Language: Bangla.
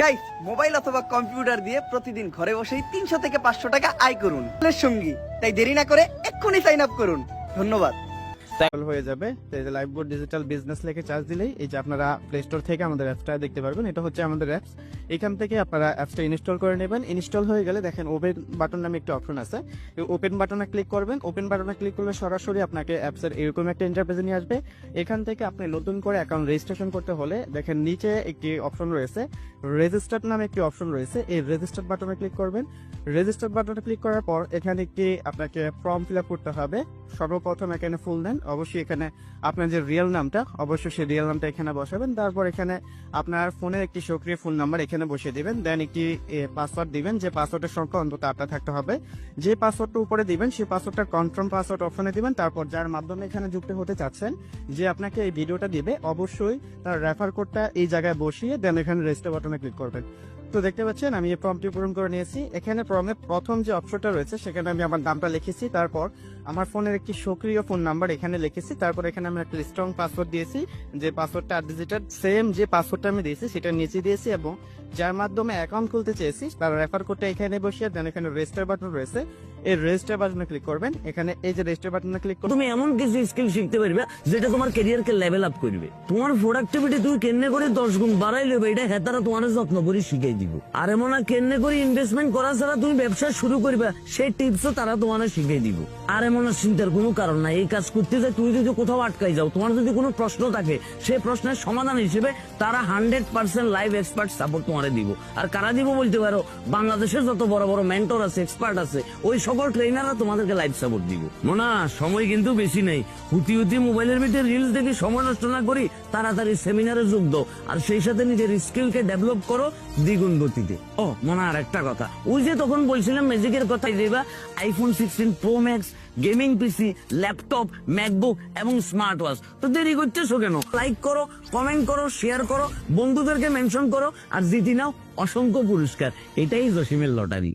গাইস মোবাইল অথবা কম্পিউটার দিয়ে প্রতিদিন ঘরে বসেই তিনশো থেকে পাঁচশো টাকা আয় করুন। সঙ্গী, তাই দেরি না করে এক্ষুনি সাইন আপ করুন। ধন্যবাদ। হয়ে যাবে। তো এই যে লাইভ বোর্ড ডিজিটাল বিজনেস লেখে চার্জ দিলেই এই যে আপনারা প্লে স্টোর থেকে আমাদের অ্যাপসটা দেখতে পারবেন। এটা হচ্ছে আমাদের অ্যাপস এখান থেকে আপনারা অ্যাপসটা ইনস্টল করে নেবেন। ইনস্টল হয়ে গেলে দেখেন ওপেন বাটন নামে একটি অপশন আছে। ওপেন বাটনে ক্লিক করবেন। ওপেন বাটনে ক্লিক করলে সরাসরি আপনাকে অ্যাপসের এরকম একটা ইন্টারফেসে নিয়ে আসবে। এখান থেকে আপনি নতুন করে অ্যাকাউন্ট রেজিস্ট্রেশন করতে হলে দেখেন নিচে একটি অপশন রয়েছে। রেজিস্টার্ড নামে একটি অপশন রয়েছে। এই রেজিস্টার্ড বাটনে ক্লিক করবেন। রেজিস্টার্ড বাটনে ক্লিক করার পর এখানে একটি আপনাকে ফর্ম ফিল আপ করতে হবে। সর্বপ্রথম এখানে ফুল দেন অবশ্যই এখানে আপনার যে রিয়েল নামটা, অবশ্যই সেই রিয়েল নামটা এখানে বসাবেন। তারপর এখানে আপনার ফোনের একটি সক্রিয় ফোন নাম্বার এখানে বসিয়ে দিবেন। দেন একটি পাসওয়ার্ড দিবেন। যে পাসওয়ার্ডের সংখ্যা অন্তত আটটা থাকতে হবে। যে পাসওয়ার্ডটা উপরে দিবেন, সেই পাসওয়ার্ডটা কনফার্ম পাসওয়ার্ড অপশনে দিবেন। তারপর যার মাধ্যমে এখানে যুক্ত হতে চাচ্ছেন, যে আপনাকে এই ভিডিওটা দিবে, অবশ্যই তার রেফার কোডটা এই জায়গায় বসিয়ে দেন এখানে রেজিস্টার বাটনে ক্লিক করবেন। তো দেখতে পাচ্ছেন, আমি এই ফর্মটি পূরণ করে নিয়েছি। এখানে ফর্মের প্রথম যে অপশনটা রয়েছে, সেখানে আমি আমার নামটা লিখেছি। তারপর আমার ফোনের একটি সক্রিয় ফোন নাম্বার এখানে লিখেছি, তারপর এখানে আমি একটা স্ট্রং পাসওয়ার্ড দিয়েছি, যে পাসওয়ার্ডটা আট ডিজিটের সেম যে পাসওয়ার্ডটা আমি দিয়েছি, সেটা নিচে দিয়েছি এবং যার মাধ্যমে অ্যাকাউন্ট খুলতে চেয়েছি, তার রেফার কোডটা এখানে বসিয়ে দেন এখানে রেজিস্টার বাটন রয়েছে। এই রেজিস্টার বাটনে ক্লিক করবেন। এখানে এই যে রেজিস্টার বাটনে ক্লিক করবেন। তুমি এমন কিছু স্কিল শিখতে পারবে, যেটা তোমার ক্যারিয়ারকে লেভেল আপ করবে। তোমার প্রোডাক্টিভিটি তুমি কেন্নে করে দশ গুণ বাড়াই লেবে এটা হেতারা তোমার যত্ন করে শিখাই দিব। আর এমন না কেন্নে করে ইনভেস্টমেন্ট করা ছাড়া তুমি ব্যবসা শুরু করবে, সেই টিপসও তারা তোমার শিখাই দিব। আর এমন চিন্তার কোনো কারণ নাই, এই কাজ করতে যে তুমি যদি কোথাও আটকাই যাও, তোমার যদি কোনো প্রশ্ন থাকে, সেই প্রশ্নের সমাধান হিসেবে তারা hundred percent live expert support তোমার দিব। আর কারা দিব বলতে পারো? বাংলাদেশের যত বড় বড় মেন্টর আছে এক্সপার্ট আছে, ওই সকল ট্রেনাররা তোমাদেরকে লাইভ সাপোর্ট দিব। মোনা সময় কিন্তু বেশি নেই। হুতি হুতি মোবাইলের ভিতরে রিলস দেখে সময় নষ্ট না করি, তাড়াতাড়ি সেমিনারে যোগ দাও। আর সেই সাথে নিজের স্কিলকে ডেভেলপ করো দ্বিগুণ গতিতে। ও মোনা আর একটা কথা। ওই যে তখন বলছিলাম ম্যাজিকের কথা দেবা iPhone sixteen pro max gaming PC, laptop, MacBook এবং স্মার্ট ওয়াচ তো দেরি করতেছো কেন? লাইক করো কমেন্ট করো শেয়ার করো, বন্ধুদেরকে মেনশন করো, আর জিতি নাও অসংখ্য পুরস্কার। এটাই জসিমের লটারি।